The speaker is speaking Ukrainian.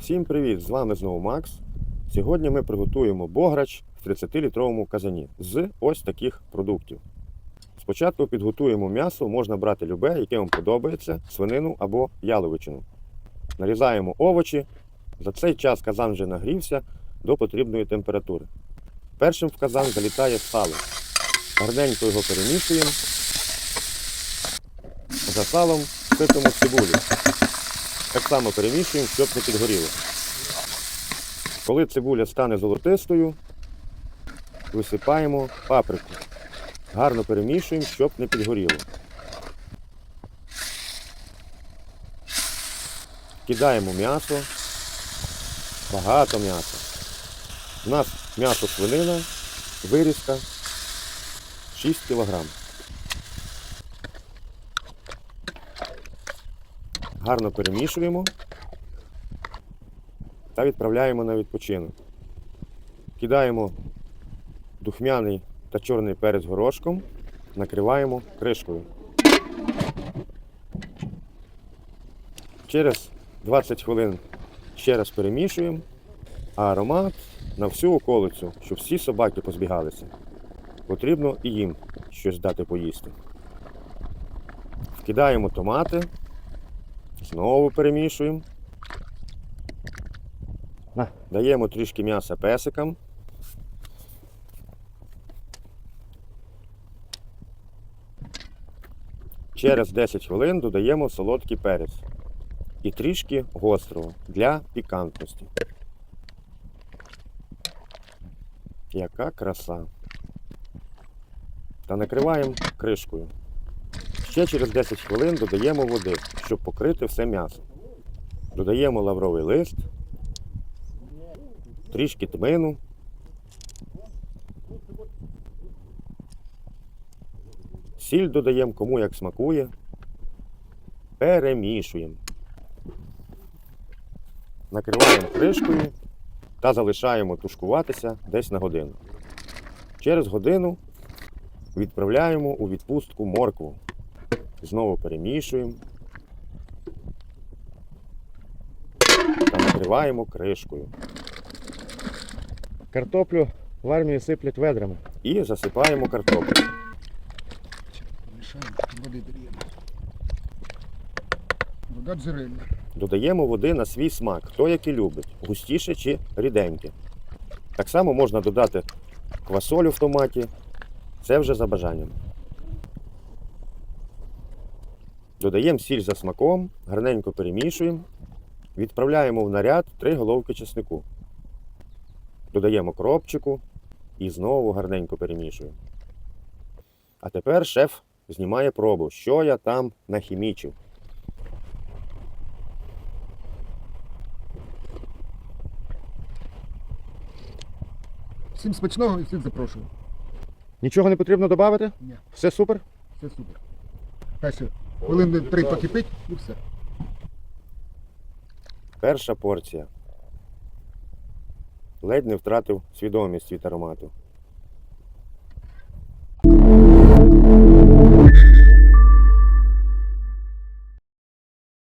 Всім привіт! З вами знову Макс. Сьогодні ми приготуємо бограч в 30-літровому казані з ось таких продуктів. Спочатку підготуємо м'ясо, можна брати любе, яке вам подобається, свинину або яловичину. Нарізаємо овочі. За цей час казан вже нагрівся до потрібної температури. Першим в казан залітає сало. Гарненько його перемішуємо. За салом сипемо цибулю. Так само перемішуємо, щоб не підгоріло. Коли цибуля стане золотистою, висипаємо паприку. Гарно перемішуємо, щоб не підгоріло. Кидаємо м'ясо. Багато м'яса. У нас м'ясо свинина, вирізка 6 кг. Гарно перемішуємо та відправляємо на відпочинок. Кидаємо духмяний та чорний перець горошком, накриваємо кришкою. Через 20 хвилин ще раз перемішуємо, а аромат на всю околицю, щоб всі собаки позбігалися. Потрібно і їм щось дати поїсти. Вкидаємо томати. Знову перемішуємо. Даємо трішки м'яса песикам. Через 10 хвилин додаємо солодкий перець і трішки гострого для пікантності. Яка краса. Та накриваємо кришкою. Ще через 10 хвилин додаємо води, щоб покрити все м'ясо. Додаємо лавровий лист, трішки тмину. Сіль додаємо кому як смакує. Перемішуємо. Накриваємо кришкою та залишаємо тушкуватися десь на годину. Через годину відправляємо у відпустку моркву. Знову перемішуємо. Та накриваємо кришкою. Картоплю в армії сиплять ведрами. І засипаємо картоплю. Вода джерельна. Додаємо води на свій смак, хто який любить, густіше чи ріденьке. Так само можна додати квасолю в томаті. Це вже за бажанням. Додаємо сіль за смаком, гарненько перемішуємо. Відправляємо в наряд 3 головки чеснику. Додаємо кропчику і знову гарненько перемішуємо. А тепер шеф знімає пробу, що я там нахімічив. Всім смачного і всіх запрошую. Нічого не потрібно додати? Ні, Все супер? все супер. Ще хвилин три покипить і все. Перша порція. Ледь не втратив свідомість від аромату.